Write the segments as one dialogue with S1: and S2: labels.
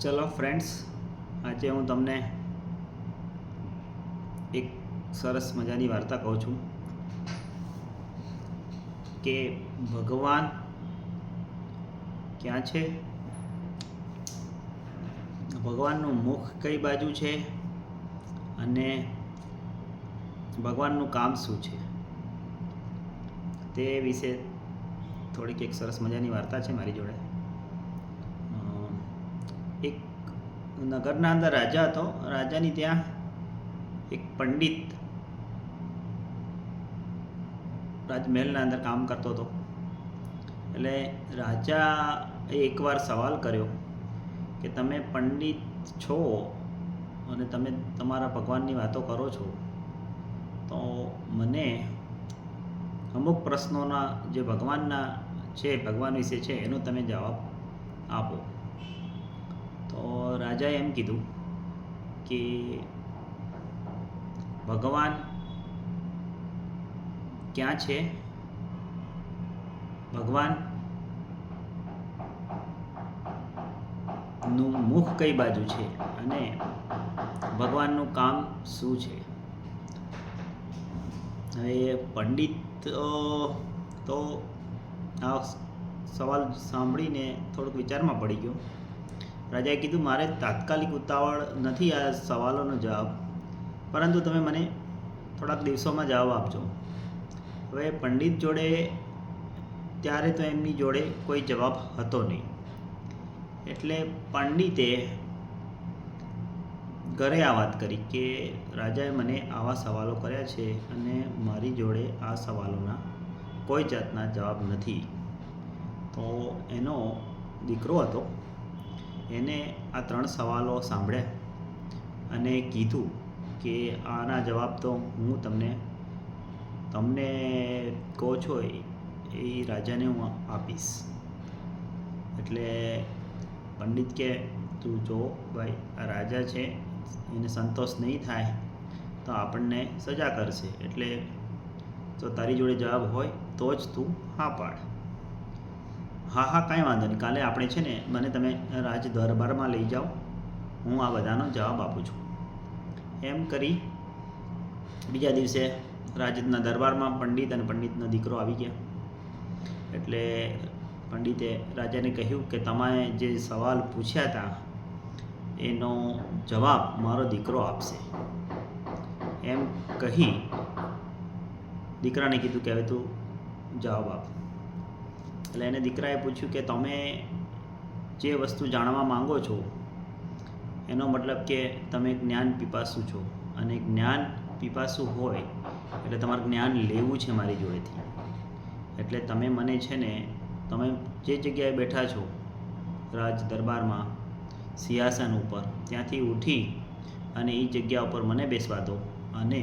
S1: ચલો ફ્રેન્ડ્સ આજે હું તમને એક સરસ મજાની વાર્તા કહું છું કે ભગવાન ક્યાં છે? ભગવાનનું મુખ કઈ બાજુ છે? અને ભગવાનનું કામ શું છે? તે વિશે થોડીક એક સરસ મજાની વાર્તા છે મારી જોડે અ, એક નગરના અંદર રાજા હતો. રાજાની ત્યાં એક પંડિત રાજમહેલના અંદર કામ કરતો હતો. એટલે રાજા એકવાર સવાલ કર્યો કે તમે પંડિત છો અને તમે તમારા ભગવાનની વાતો કરો છો, તો મને અમુક પ્રશ્નોના જે ભગવાનના છે, ભગવાન વિશે છે, એનો તમે જવાબ આપો. રાજાએ એમ કીધું કે ભગવાન ક્યાં છે ભગવાનનું મુખ કઈ બાજુ છે અને ભગવાનનું કામ શું છે? હવે પંડિત તો આ સવાલ સાંભળીને થોડુંક વિચારમાં પડી ગયો. રાજાએ કીધું, મારે તાત્કાલિક ઉતાવળ નથી આ સવાલોનો જવાબ. પરંતુ તમે મને થોડાક દિવસોમાં જવાબ આપજો. હવે પંડિત જોડે, ત્યારે તો એમની જોડે કોઈ જવાબ હતો નહીં. એટલે પંડિતે ઘરે આ વાત કરી કે, રાજાએ મને આવા સવાલો કર્યા છે અને મારી જોડે આ સવાલોના કોઈ જાતના જવાબ નથી. તો એનો દીકરો હતો એને આ ત્રણ સવાલો સાંભળ્યા અને કીધું કે આના જવાબ તો હું તમને તમને કહો છો એ રાજાને હું આપીશ. એટલે પંડિત કે, તું જો ભાઈ, આ રાજા છે, એને સંતોષ નહીં થાય તો આપણને સજા કરશે. એટલે જો તારી જોડે જવાબ હોય તો જ તું હા પાડ. હા હા, કાંઈ વાંધો નહીં. કાલે આપણે છે ને, મને તમે રાજ દરબારમાં લઈ જાઓ. હું આ બધાનો જવાબ આપું છું. એમ કરી બીજા દિવસે રાજના દરબારમાં પંડિત અને પંડિતનો દીકરો આવી ગયા. એટલે પંડિતે રાજાને કહ્યું કે તમે જે સવાલ પૂછ્યા હતા, એનો જવાબ મારો દીકરો આપશે. એમ કહી દીકરાને કીધું કે હવે તું જવાબ આપ. એટલે એને દીકરાએ પૂછ્યું કે તમે જે વસ્તુ જાણવા માંગો છો, એનો મતલબ કે તમે જ્ઞાન પીપાસુ છો. અને જ્ઞાન પીપાસુ હોય, એટલે તમારે જ્ઞાન લેવું છે મારી જોડેથી. એટલે તમે મને છે ને, તમે જે જગ્યાએ બેઠા છો, રાજ દરબારમાં, સિંહાસન ઉપર, ત્યાંથી ઉઠી અને એ જગ્યા ઉપર મને બેસવા દો અને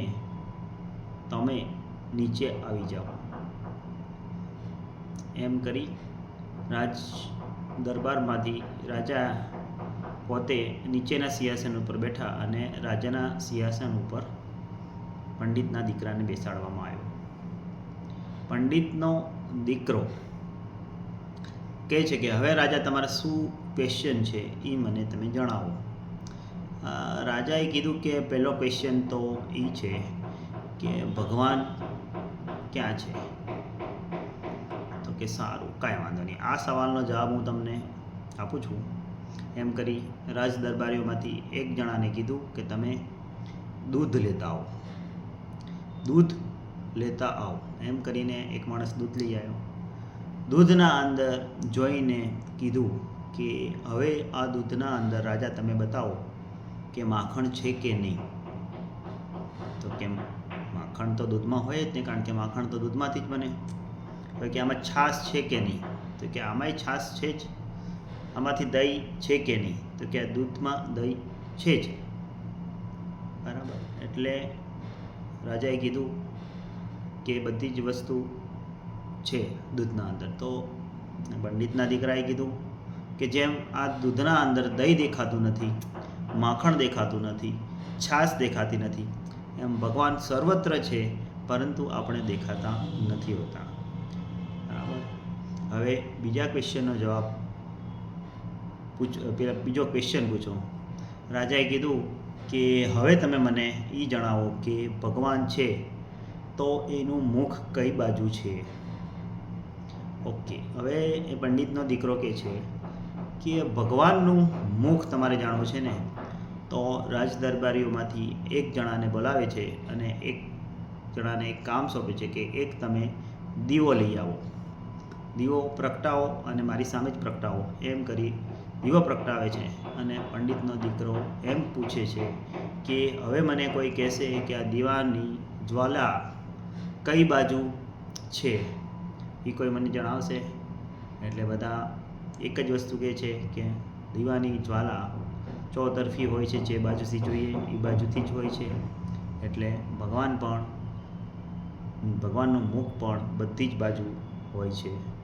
S1: તમે નીચે આવી જાઓ. એમ કરી રાજ દરબારમાંથી રાજા પોતે નીચેના સિંહાસન ઉપર બેઠા અને રાજાના સિંહાસન ઉપર પંડિતના દીકરાને બેસાડવામાં આવ્યો. પંડિતનો દીકરો કહે છે કે, હવે રાજા, તમારા શું ક્વેશ્ચન છે એ મને તમે જણાવો. રાજાએ કીધું કે, પહેલો ક્વેશ્ચન તો એ છે કે ભગવાન ક્યાં છે? કે સારું, કાંઈ વાંધો નહીં. આ સવાલનો જવાબ હું તમને આપું છું. એમ કરી રાજ દરબારીઓમાંથી એક જણાને કીધું કે તમે દૂધ લેતા આવો. દૂધ લેતા આવો. એમ કરીને એક માણસ દૂધ લઈ આવ્યો. દૂધના અંદર જોઈને કીધું કે હવે આ દૂધના અંદર રાજા તમે બતાવો કે માખણ છે કે નહીં? તો કેમ, માખણ તો દૂધમાં હોય જ નહીં કારણ કે માખણ તો દૂધમાંથી જ બને. તો કે આમાં છાશ છે કે નહીં? તો કે આમાંય છાશ છે જ. આમાંથી દહીં છે કે નહીં? તો કે આ દૂધમાં દહીં છે જ. બરાબર? એટલે રાજાએ કીધું કે બધી જ વસ્તુ છે દૂધના અંદર. તો પંડિતના દીકરાએ કીધું કે જેમ આ દૂધના અંદર દહીં દેખાતું નથી, માખણ દેખાતું નથી, છાશ દેખાતી નથી, એમ ભગવાન સર્વત્ર છે, પરંતુ આપણે દેખાતા નથી હોતા. હવે બીજા ક્વેશ્ચનનો જવાબ પૂછ, પેલા બીજો ક્વેશ્ચન પૂછો. રાજાએ કીધું કે હવે તમે મને એ જણાવો કે ભગવાન છે તો એનું મુખ કઈ બાજુ છે? ઓકે, હવે એ પંડિતનો દીકરો કે છે કે ભગવાનનું મુખ તમારે જાણવું છે ને? તો રાજ દરબારીઓમાંથી એક જણાને બોલાવે છે અને એક જણાને એક કામ સોંપે છે કે એક તમે દીવો લઈ આવો. દીવો પ્રગટાવો અને મારી સામે જ પ્રગટાવો એમ કરી દીવો પ્રગટાવે છે. અને પંડિતનો દીકરો એમ પૂછે છે કે હવે મને કોઈ કહેશે કે આ દીવાની જ્વાલા કઈ બાજુ છે? એ કોઈ મને જણાવશે? એટલે બધા એક જ વસ્તુ કહે છે કે દીવાની જ્વાલા ચોતરફી હોય છે, જે બાજુથી જોઈએ એ બાજુથી જ હોય છે. એટલે ભગવાન પણ ભગવાનનું મુખ પણ બધી જ બાજુ હોય છે.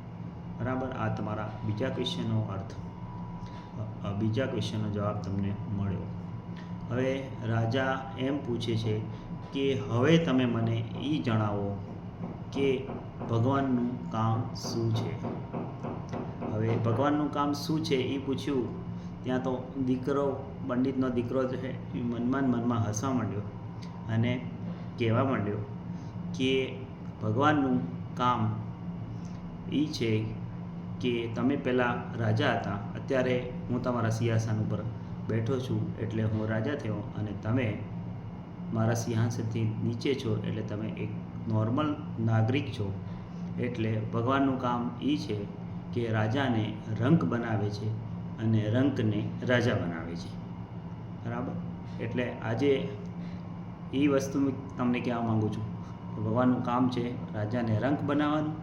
S1: બરાબર? આ તમારા બીજા ક્વેશ્ચનનો અર્થ. બીજા ક્વેશ્ચનનો જવાબ તમને મળ્યો. હવે રાજા એમ પૂછે છે કે, હવે તમે મને એ જણાવો કે ભગવાનનું કામ શું છે? હવે ભગવાનનું કામ શું છે એ પૂછ્યું. ત્યાં તો દીકરો, પંડિતનો દીકરો છે એ મનમાં મનમાં હસવા માંડ્યો અને કહેવા માંડ્યો કે ભગવાનનું કામ એ છે કે તમે પહેલાં રાજા હતા. અત્યારે હું તમારા સિંહાસન ઉપર બેઠો છું એટલે હું રાજા થયો અને તમે મારા સિંહાસનથી નીચે છો એટલે તમે એક નોર્મલ નાગરિક છો. એટલે ભગવાનનું કામ એ છે કે રાજાને રંક બનાવે છે અને રંકને રાજા બનાવે છે. બરાબર? એટલે આજે એ વસ્તુ તમને કહેવા માગું છું. ભગવાનનું કામ છે રાજાને રંક બનાવવાનું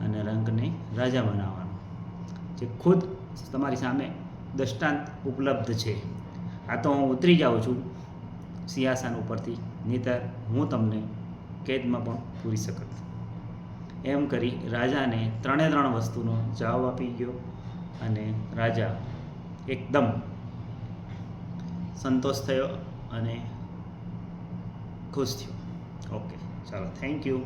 S1: અને રંકને રાજા બનાવવાનું. જે ખુદ તમારી સામે દૃષ્ટાંત ઉપલબ્ધ છે. આ તો હું ઉતરી જાઉં છું સિંહાસન ઉપરથી, નહીતર હું તમને કેદમાં પણ પૂરી શકત. એમ કરી રાજાને ત્રણે ત્રણ વસ્તુનો જવાબ આપી ગયો અને રાજા એકદમ સંતોષ થયો અને ખુશ થયો. ઓકે, ચાલો થેન્ક યુ